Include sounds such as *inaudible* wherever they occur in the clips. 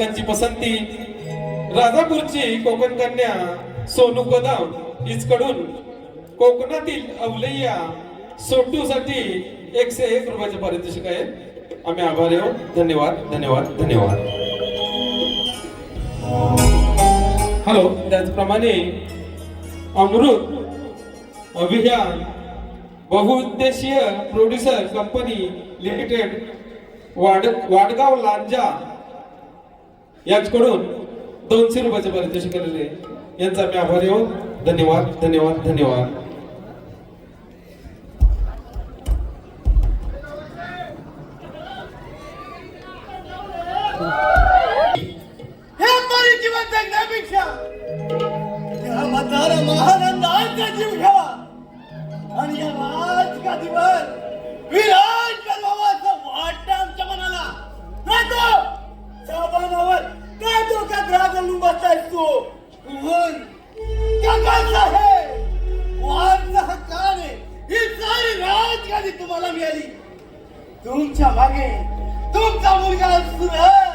या रसिकांची पसंती. राजापूरची कोकण कन्या सोनू कदम हिचकडून कोकणातील अवलय्या सोटूसाठी एकशे एक रुपयाचे पारितोषिक आहे. आम्ही आभारी आहोत. धन्यवाद धन्यवाद धन्यवाद. हॅलो त्याचप्रमाणे अमृत अभियान बहुउद्देशीय प्रोड्युसर कंपनी लिमिटेड वाड वाडगाव लांजा यांच्याकडून दोनशे रुपयाचे पारितोषिक केलेले यांचा मी आभारी आहोत. धन्यवाद धन्यवाद धन्यवाद. हे तरी या म्हातारा जीव घ्यावा आणि या विराज काय डोक्यात रागवून बसायस तू. उभं. जगाचा हे वारसा हक्काने ही सारी राजगादी तुम्हाला मिळाली. तुमच्या मागे तुमचा मुलगा सुरेश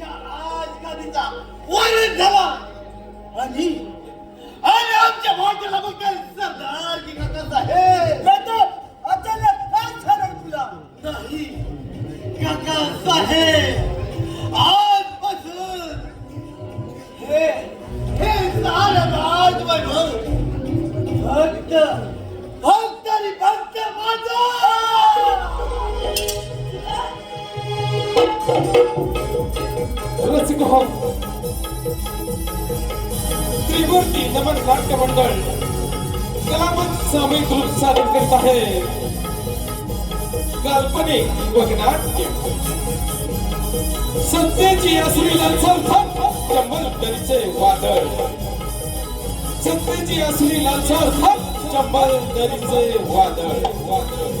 या राजगादीचा झाला आणि आणि आमच्या मोठ्याला बघ सरदार की काका साहेब. जातो अचानक काय झालं तुला? नाही काका साहेब. आजपासून सारं वैभव फक्त फक्त आणि माझा त्रिमूर्ती नमन नाट्य मंडळ कलामत रूप सादर आहे काल्पनिक वगनाट्य सत्तेची असली लालसर थप चंबल वादळ सत्तेची असली लाचार हक चंबल दरीचे वादळ वादळ.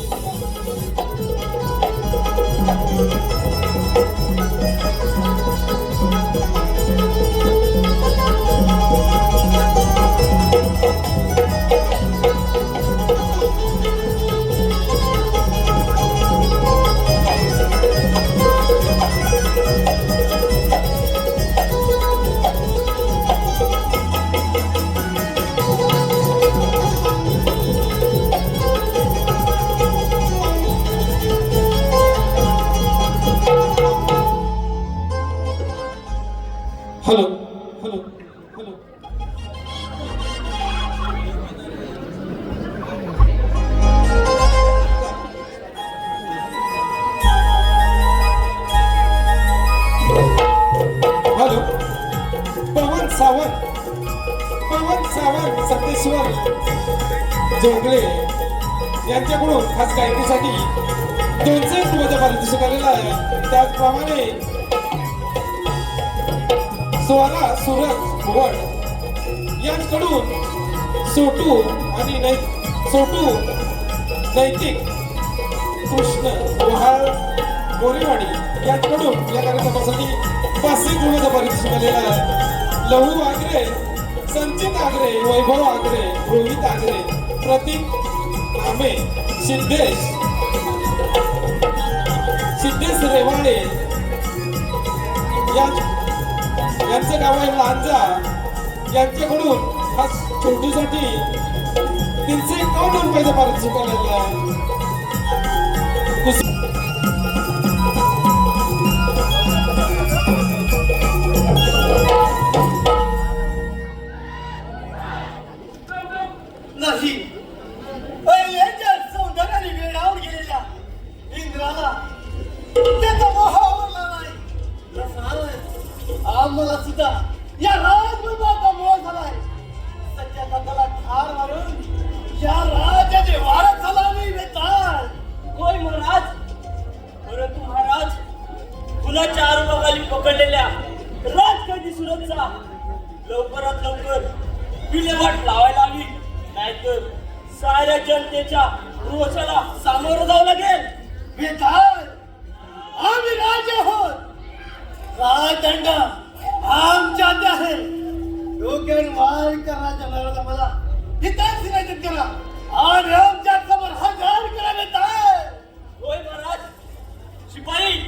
जोगले यांच्याकडून खास गायकीसाठी दोनशे रुपयाचा पारितोषिक आलेला आहे. त्याचप्रमाणे स्वरा सुरत भुवड यांकडून सोटू आणि नै सोटू नैतिक कृष्ण वहाळ गोरेवाडी यांकडून या कार्यक्रमासाठी पाचशे गुणाचा पारितोषिक आलेला आहे. लहू आगरे संचित आगरे वैभव आगरे रोहित आगरे प्रतीक आमे सिद्धेश सिद्धेश रेवाडे या यांचं गाव आहे लांजा. यांच्याकडून हा छोटूसाठी तीनशे एकावन्न रुपयाचा पारितोषिक आलेला आहे. साऱ्या जनतेच्या रोषाला सामोरं जावं लागेल. बेताल आम्ही राजे आहोत. राजदंड आमच्यात आहे. डोक्यावर वार करायच्या नवऱ्याला मला. हिताच सिरायचं करा. आणि आमच्यासमोर हजार करा बेताल होय महाराज शिपाई.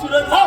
to Sudan.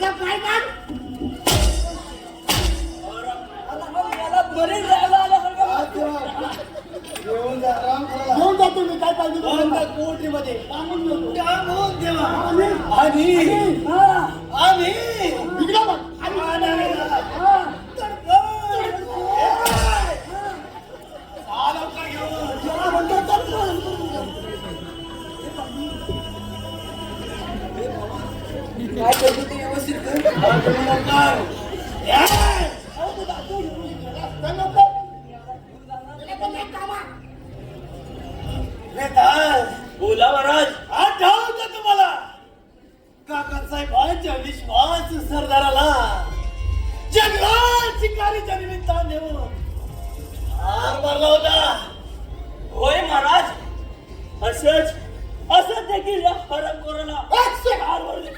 त्याच्या काय घेऊन जातो मी काय पाहिजे मध्ये आणि आम्ही बोला महाराज. आठवत का तुम्हाला काकासाहेबांच्या विश्वास सरदाराला. जंगलात शिकारीच्या निमित्ताने नेऊन हार मारला होता. होय महाराज. असंच असं देखील या फरक कोरोना हार मारले.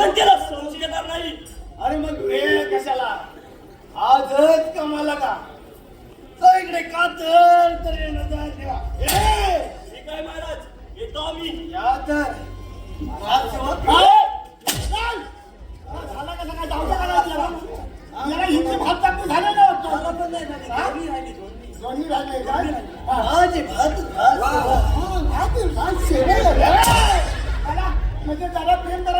जनतेला समजू देणार नाही. अरे मग वेळ कशाला? आजच कमाला का? तर इकडे का तर काय महाराज? येतो आम्ही. या तर. झाला कसा झालं ना म्हणजे जरा प्रेम करा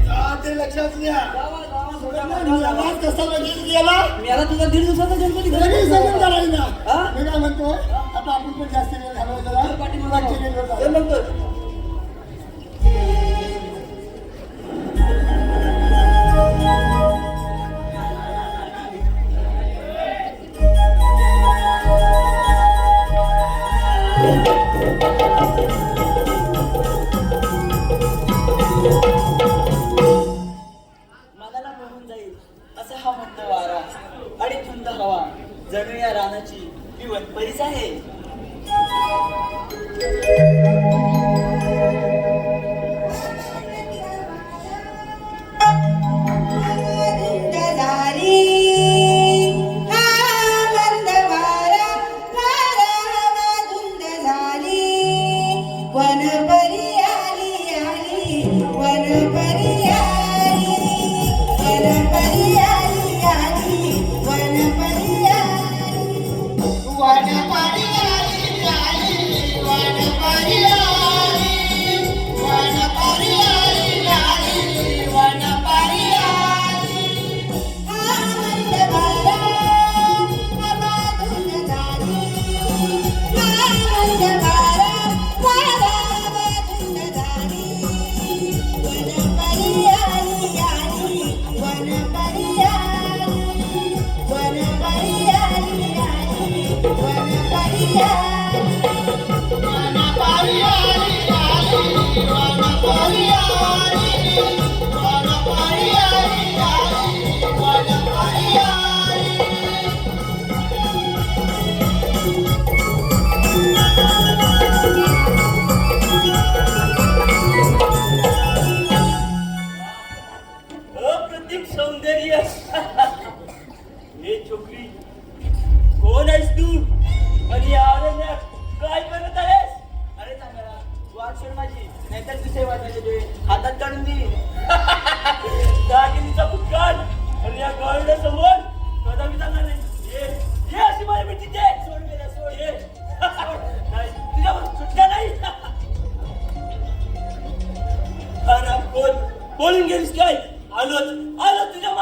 ते लक्षात घ्या. आवाज कसा लगेच गेला? मला तुझा दीड दिवसाचा गणपती लगेच सगळं करायला म्हणतो आता पण जास्त मागशील *laughs* नाही. ये ये अशी माझ्या भेटीत ये सोड गेला सोड. ये तुझ्या सुटका नाही. अरे बोल. बोलून गेलीस काय? आलोच आलो तुझ्या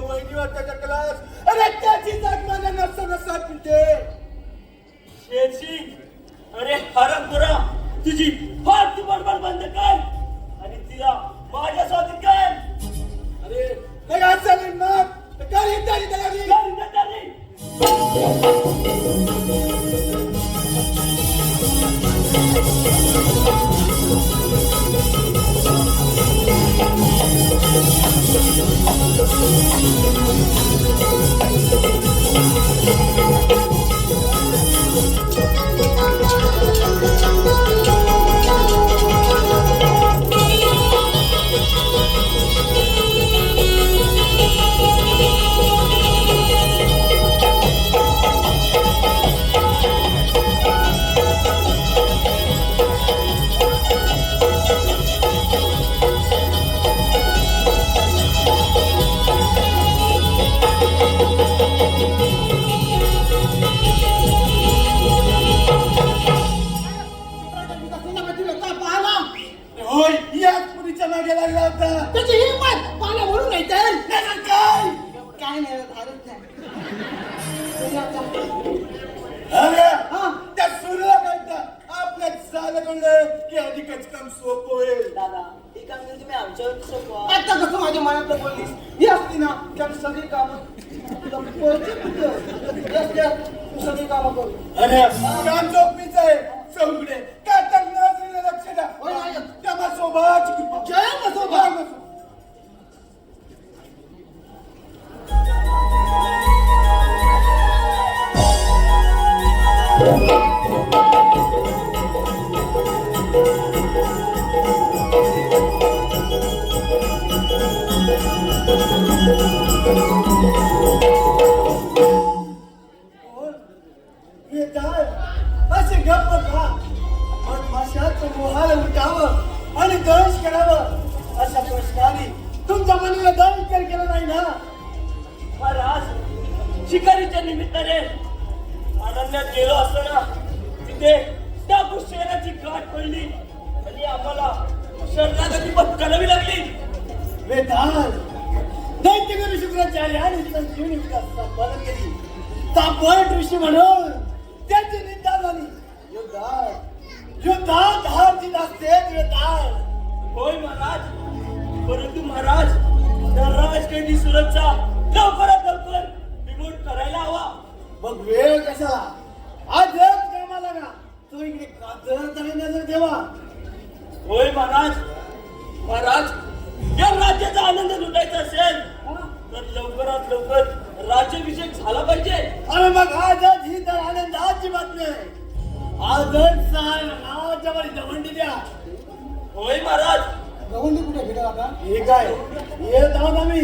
वहिनीवर त्याच्या क्लास अरे त्याची जात मला नसताना सात मिळते शेरसिंग अरे हरमपुरा तुझी फार ती बडबड बंद कर. आणि तिला माझ्या स्वाधीन कर. अरे काय आज चालेल मग. काय येताली त्याला Thank you. Thank you. परंतु महाराज त्या राजकैदी सुरक्षा लवकरात लवकर रिमोट करायला हवा. मग वेळ कशाला आजच कामाला ना तो इकडे तरी नजर ठेवा. होय महाराज. महाराज या राज्याचा आनंद लुटायचा असेल तर लवकरात लवकर राज्याभिषेक झाला पाहिजे. अरे मग आजच ही तर आनंदाची बातमी आहे. आजच साहेब नावाच्या वर दवंडी द्या होय महाराज. दवंडी कुठे भेटेल आता हे काय येत आहोत आम्ही.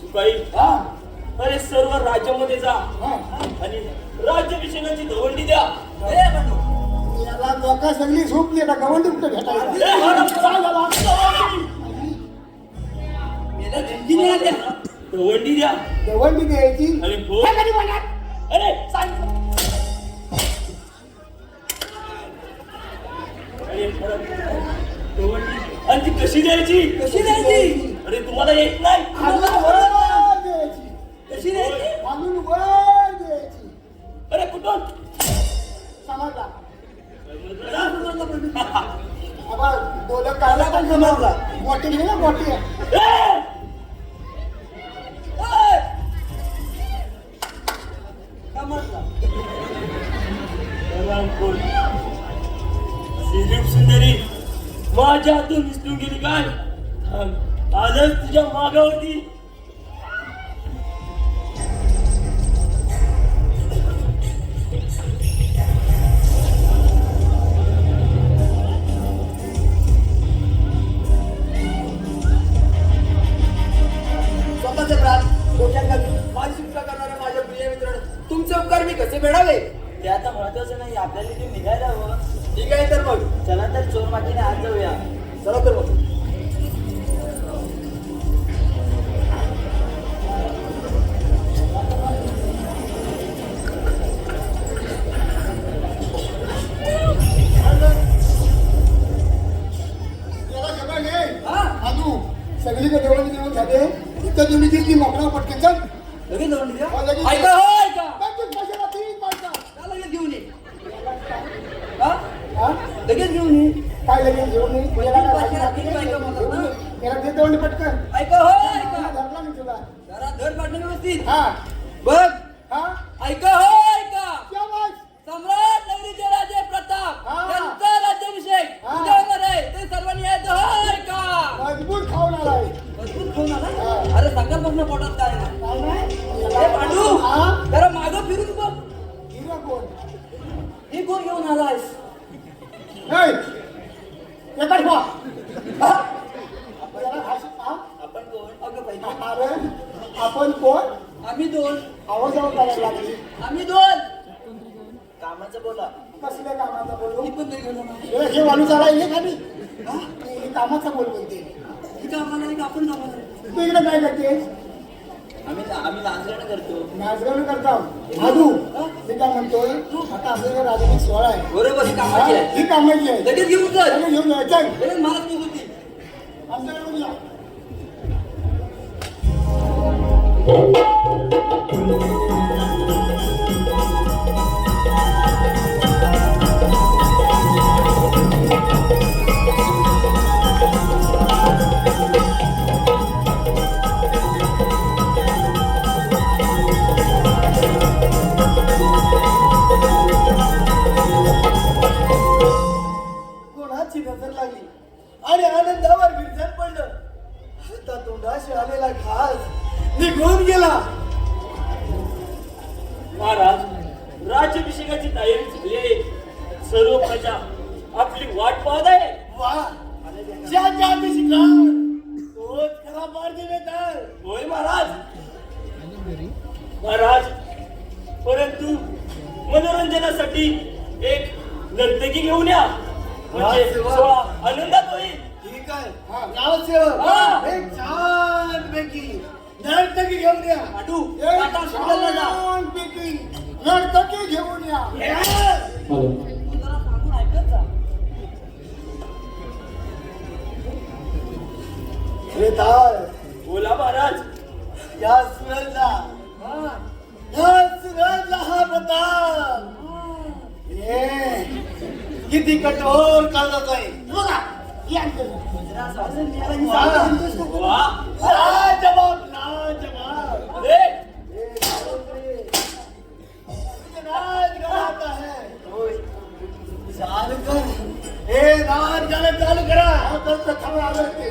सुकाई. हा. अरे सर्व राज्यामध्ये जा. हा. आणि राज्याभिषेकाची दवंडी द्या. ए. याला लोका सगळी झोपली आता. गवंडी कुठे ए, भेटायला महाराज, काय झालं? दवंडी द्या. दवंडी द्यायची. अरे हो काय कधी बोलणार? द्यायची कशी द्यायची अरे तुम्हाला येत नाही. आणून वर द्यायची. कशी द्यायची आणून वर द्यायची. अरे कुठून? समजला. आबा डोलं काढला पण समजला. मोठी नाही ना मोठी आहे. माझ्या हातून विसरून गेली काय आजच तुझ्या मागावरती माझ्या प्रिय मित्र. तुमचे उपकार मी कसे फेडावे? ते आता महत्वाचं नाही. आपल्याला इथे निघायला हवं. ठीक आहे तर मग. चला तर चोर मातीने आज जाऊया. चला तर मग. मग पोटात काय नाही पांडू जरा माग फिरून बघ कोण? ही कोण घेऊन आलायस नाही. Thank you. सोहळा आनंदात होईल ठीक आहे. गावसेवक हा. एक छान पैकी नर्तकी घेऊन या. टाटा सुंदरला जा. छान पैकी नर्तकी घेऊन या. तू जरा सांगून ऐकत जा बेताळ बोला महाराज. या सूरजला या सूरजला हा प्रताप. हे. किती कठोर काढत आहे. बघा या वा लाजवाब लाजवाब. अरे ये बापरे. मुझे नाच गाना आता है चालू कर हे नाच गाणं चालू करा हा तर कथा आलं ते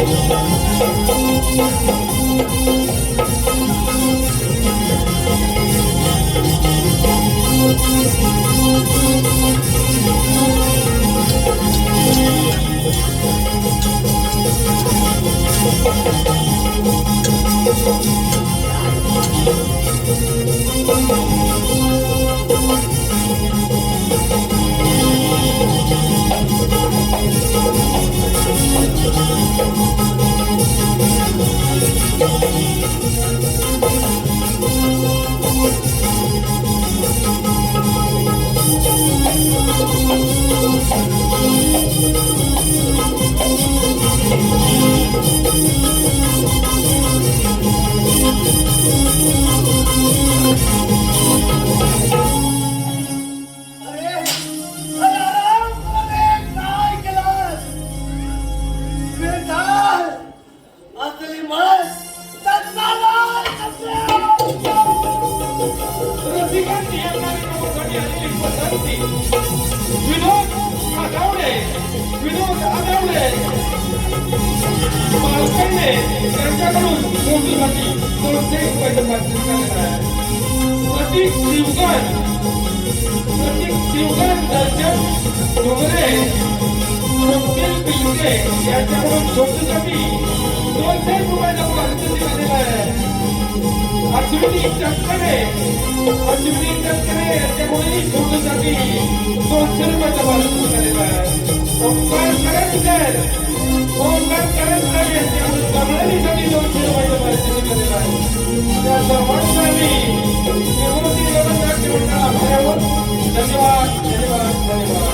लंका समजतं कार्यक्रमासाठी आलेली पसंती विनोद आठवडे विनोद आठवडे मालकांनी त्यांच्याकडून नोंदणीसाठी दोनशे रुपयाचं पारितोषिक आलेलं आहे प्रतीक शिवगण प्रतीक शिवगण दर्शन डोंगरे स्वप्नील पिलके यांच्याकडून छोटूसाठी दोनशे रुपयाचं पारितोषिक आलेलं आहे अश्विनी टक्करे अश्विनी टक्करे यांच्यामुळे छोटूसाठी दोनशे रुपयाचा पारितोषिक आलेला आहे ओंकार करंजकर ओंकार करंजकर यांच्याकडून कमळालीसाठी दोनशे रुपयाचा पारितोषिक आलेला आहे त्या सर्वांसाठी निवृत्ती व्यवस्था मंडळ आभारावर धन्यवाद